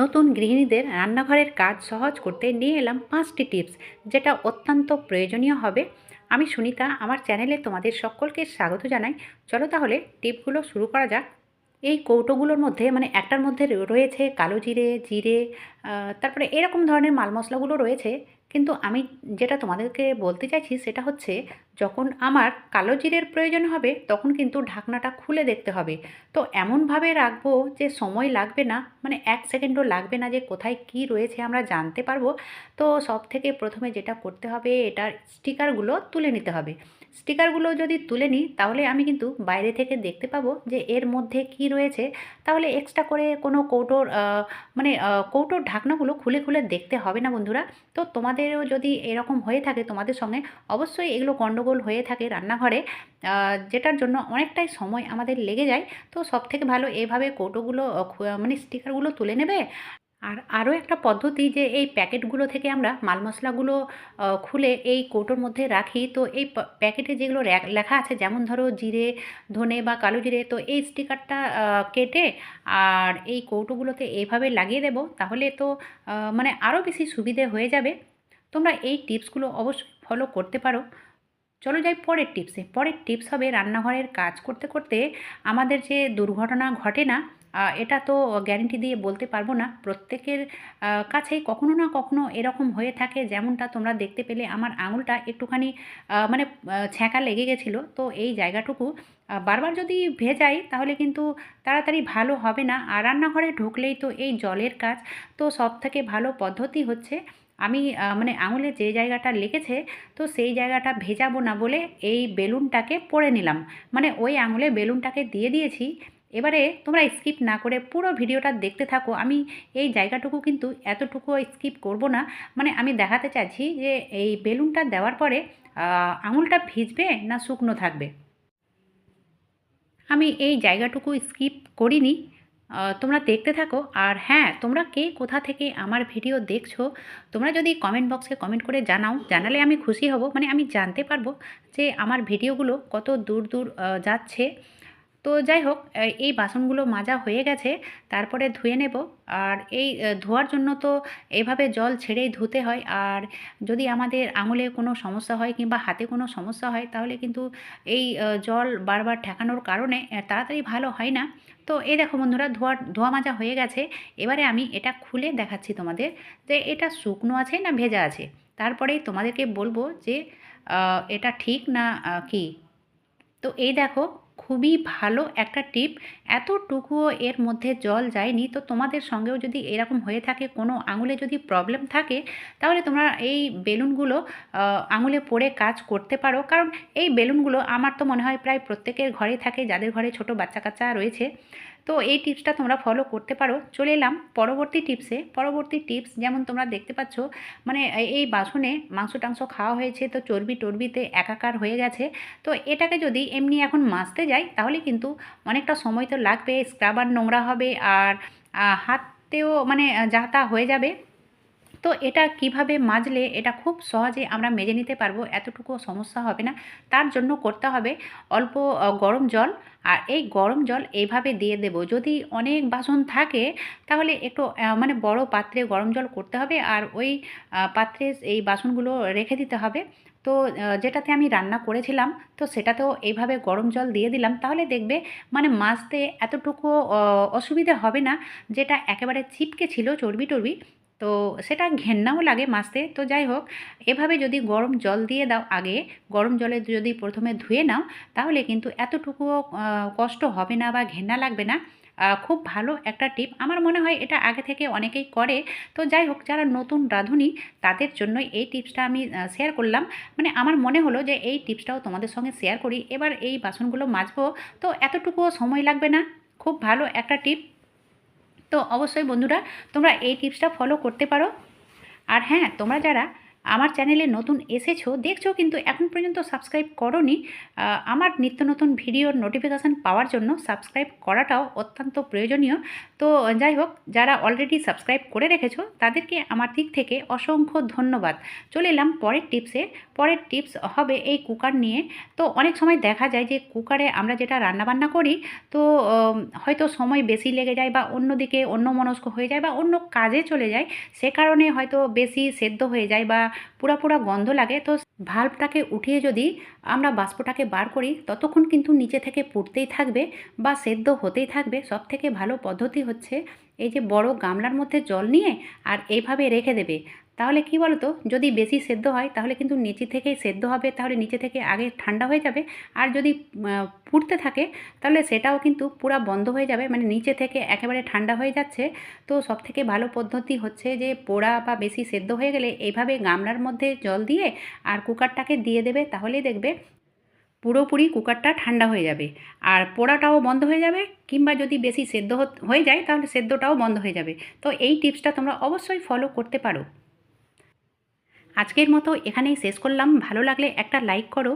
নতুন গৃহিণীদের রান্নাঘরের কাজ সহজ করতে নিয়ে এলাম পাঁচটি টিপস, যেটা অত্যন্ত প্রয়োজনীয় হবে। আমি সুনিতা, আমার চ্যানেলে তোমাদের সকলকে স্বাগত জানাই। চলো তাহলে টিপগুলো শুরু করা যাক। এই কৌটোগুলোর মধ্যে মানে একটার মধ্যে রয়েছে কালো জিরে জিরে তারপরে এরকম ধরনের মাল মশলাগুলো রয়েছে। কিন্তু আমি যেটা তোমাদেরকে বলতে চাইছি সেটা হচ্ছে, যখন আমার কালো জিরের প্রয়োজন হবে, তখন কিন্তু ঢাকনাটা খুলে দেখতে হবে। তো এমনভাবে রাখব যে সময় লাগবে না মানে এক সেকেন্ডও লাগবে না যে কোথায় কি রয়েছে আমরা জানতে পারব। তো সব থেকে প্রথমে যেটা করতে হবে, এটার স্টিকারগুলো তুলে নিতে হবে। স্টিকারগুলো যদি তুলে নিই, তাহলে আমি কিন্তু বাইরে থেকে দেখতে পাবো যে এর মধ্যে কি রয়েছে। তাহলে এক্সট্রা করে কোনো কৌটোর মানে কৌটোর ঢাকনাগুলো খুলে খুলে দেখতে হবে না বন্ধুরা। তো তোমাদেরও যদি এরকম হয়ে থাকে তোমাদের সঙ্গে, অবশ্যই এগুলো গণ্ডগোল হয়ে থাকে রান্নাঘরে। যেটার জন্য অনেকটাই সময় আমাদের লেগে যায়। তো সব থেকে ভালো এভাবে কৌটোগুলো মানে স্টিকারগুলো তুলে নেবে। আর আরও একটা পদ্ধতি যে এই প্যাকেটগুলো থেকে আমরা মাল মশলাগুলো খুলে এই কৌটোর মধ্যে রাখি। তো এই প্যাকেটে যেগুলো লেখা আছে, যেমন ধরো জিরে, ধনে বা কালো জিরে, তো এই স্টিকারটা কেটে আর এই কৌটোগুলোতে এইভাবে লাগিয়ে দেবো। তাহলে তো মানে আরও বেশি সুবিধে হয়ে যাবে। তোমরা এই টিপসগুলো অবশ্যই ফলো করতে পারো। চলো যাই পরের টিপসে। পরের টিপস হবে রান্নাঘরের কাজ করতে করতে আমাদের যে দুর্ঘটনা ঘটে না এটা তো গ্যারেন্টি দিয়ে বলতে পারব না। প্রত্যেকের কাছেই কখনো না কখনো এরকম হয়ে থাকে, যেমনটা তোমরা দেখতে পেলে আমার আঙুলটা একটুখানি মানে ছ্যাঁকা লেগে গেছিল। তো এই জায়গাটুকু বারবার যদি ভেজাই তাহলে কিন্তু তাড়াতাড়ি ভালো হবে না। আর রান্নাঘরে ঢুকলেই তো এই জলের কাজ। তো সব থেকে ভালো পদ্ধতি হচ্ছে আমি মানে আঙুলে যে জায়গাটা লেগেছে, তো সেই জায়গাটা ভেজাবো না বলে এই বেলুনটাকে পরে নিলাম। মানে ওই আঙুলে বেলুনটাকে দিয়ে দিয়েছি। এবারে তোমরা স্কিপ না করে পুরো ভিডিওটা দেখতে থাকো। আমি এই জায়গাটুকু কিন্তু এতটুকু স্কিপ করব না। মানে আমি দেখাতে চাইছি যে এই বেলুনটা দেওয়ার পরে আঙুলটা ভিজবে না শুকনো থাকবে? আমি এই জায়গাটুকু স্কিপ করিনি। তোমরা দেখতে থাকো। আর হ্যাঁ তোমরা কে, কোথা থেকে আমার ভিডিও দেখছ, তোমরা যদি কমেন্ট বক্সে কমেন্ট করে জানাও, জানালে আমি খুশি হব। মানে আমি জানতে পারব যে আমার ভিডিওগুলো কত দূর দূর যাচ্ছে। তো যাই হোক এই বাসনগুলো মাজা হয়ে গেছে, তারপরে ধুয়ে নেব। আর এই ধোয়ার জন্য তো এভাবে জল ছেড়েই ধুতে হয়। আর যদি আমাদের আঙুলে কোনো সমস্যা হয় কিংবা হাতে কোনো সমস্যা হয়, তাহলে কিন্তু এই জল বারবার ঠেকানোর কারণে তাড়াতাড়ি ভালো হয় না। তো এই দেখো বন্ধুরা ধোয়া ধোয়া মাজা হয়ে গেছে। এবারে আমি এটা খুলে দেখাচ্ছি তোমাদের যে এটা শুকনো আছে না ভেজা আছে। তারপরেই তোমাদেরকে বলব যে এটা ঠিক না কি? তো এই দেখো খুবই ভালো একটা টিপ। এতটুকুও এর মধ্যে জল যায়নি। তো তোমাদের সঙ্গেও যদি এরকম হয়ে থাকে, কোনো আঙুলে যদি প্রবলেম থাকে, তাহলে তোমরা এই বেলুনগুলো আঙুলে পড়ে কাজ করতে পারো। কারণ এই বেলুনগুলো আমার তো মনে হয় প্রায় প্রত্যেকের ঘরে থাকে, যাদের ঘরে ছোট বাচ্চা কাচ্চা রয়েছে। তো এই টিপসটা তোমরা ফলো করতে পারো। চলে এলাম পরবর্তী টিপসে পরবর্তী টিপস যেমন তোমরা দেখতে পাচ্ছ মানে এই- বাসনে মাংস টাংস খাওয়া হয়েছে তো চর্বি টর্বিতে একাকার হয়ে গেছে। তো এটাকে যদি এমনি এখন মাজতে যাই, তাহলে কিন্তু অনেকটা সময় তো লাগবে স্ক্রাবার নোংরা হবে, আর হাততেও মানে যাতা হয়ে যাবে। তো এটা কীভাবে মাজলে এটা খুব সহজে আমরা মেজে নিতে পারব, এতটুকু সমস্যা হবে না। তার জন্য করতে হবে অল্প গরম জল। আর এই গরম জল এইভাবে দিয়ে দেব। যদি অনেক বাসন থাকে, তাহলে একটু মানে বড় পাত্রে গরম জল করতে হবে। আর ওই পাত্রে এই বাসনগুলো রেখে দিতে হবে। তো যেটাতে আমি রান্না করেছিলাম, তো সেটাতেও এইভাবে গরম জল দিয়ে দিলাম। তাহলে দেখবে মানে মাজতে এতটুকু অসুবিধা হবে না। যেটা একেবারে ছিপকে ছিল চর্বি টর্বি তো সেটা ঘেন্নাও লাগে মাজতে তো যাই হোক এভাবে যদি গরম জল দিয়ে দাও আগে, গরম জলে যদি প্রথমে ধুয়ে নাও, তাহলে কিন্তু এতটুকুও কষ্ট হবে না বা ঘেন্না লাগবে না। খুব ভালো একটা টিপ। আমার মনে হয় এটা আগে থেকে অনেকেই করে। তো যাই হোক যারা নতুন রাঁধুনি, তাদের জন্য এই টিপসটা আমি শেয়ার করলাম। মানে আমার মনে হলো যে এই টিপসটাও তোমাদের সঙ্গে শেয়ার করি। এবার এই বাসনগুলো মাজবো। তো এতটুকুও সময় লাগবে না। খুব ভালো একটা টিপ। তো অবশ্যই বন্ধুরা তোমরা এই টিপসটা ফলো করতে পারো। আর হ্যাঁ তোমরা যারা আমার চ্যানেলে নতুন এসেছ, দেখছ, কিন্তু এখন পর্যন্ত সাবস্ক্রাইব করনি। আমার নিত্য নতুন ভিডিওর নোটিফিকেশান পাওয়ার জন্য সাবস্ক্রাইব করাটাও অত্যন্ত প্রয়োজনীয়। তো, যাই হোক, যারা অলরেডি সাবস্ক্রাইব করে রেখেছো, তাদেরকে আমার দিক থেকে অসংখ্য ধন্যবাদ। চলে এলাম পরের টিপসে পরের টিপস হবে এই কুকার নিয়ে। তো, অনেক সময় দেখা যায় যে কুকারে আমরা যেটা রান্নাবান্না করি, তো হয়তো সময় বেশি লেগে যায় বা অন্যদিকে অন্য মনস্ক হয়ে যায় বা অন্য কাজে চলে যায়, সে কারণে হয়তো বেশি সেদ্ধ হয়ে যায় বা পুরা পুরা গন্ধ লাগে, তো ভাল্বটাকে উঠিয়ে যদি আমরা বাষ্পটাকে বার করি, ততক্ষণ কিন্তু নিচে থেকে পুড়তেই থাকবে বা সেদ্ধ হতেই থাকবে। সব থেকে ভালো পদ্ধতি হচ্ছে এই যে বড় গামলার মধ্যে জল নিয়ে আর এইভাবে রেখে দেবে। তাহলে কি বলো তো যদি বেশি সেদ্ধ হয়, তাহলে কিন্তু নিচে থেকেই সেদ্ধ হবে, তাহলে নিচে থেকে আগে ঠান্ডা হয়ে যাবে। আর যদি পুড়তে থাকে, তাহলে সেটাও কিন্তু পুরা বন্ধ হয়ে যাবে। মানে নিচে থেকে একেবারে ঠান্ডা হয়ে যাচ্ছে। তো সব থেকে ভালো পদ্ধতি হচ্ছে যে, পোড়া বা বেশি সেদ্ধ হয়ে গেলে এইভাবে গামলার মধ্যে জল দিয়ে আর কুকারটাকে দিয়ে দেবে, তাহলেই দেখবে পুরোপুরি কুকারটা ঠান্ডা হয়ে যাবে। আর পোড়াটাও বন্ধ হয়ে যাবে, কিংবা যদি বেশি সেদ্ধ হয়ে যায়, তাহলে সেদ্ধটাও বন্ধ হয়ে যাবে। তো এই টিপসটা তোমরা অবশ্যই ফলো করতে পারো। আজকের মতো এখানেই শেষ করলাম। ভালো লাগলে একটা লাইক করো।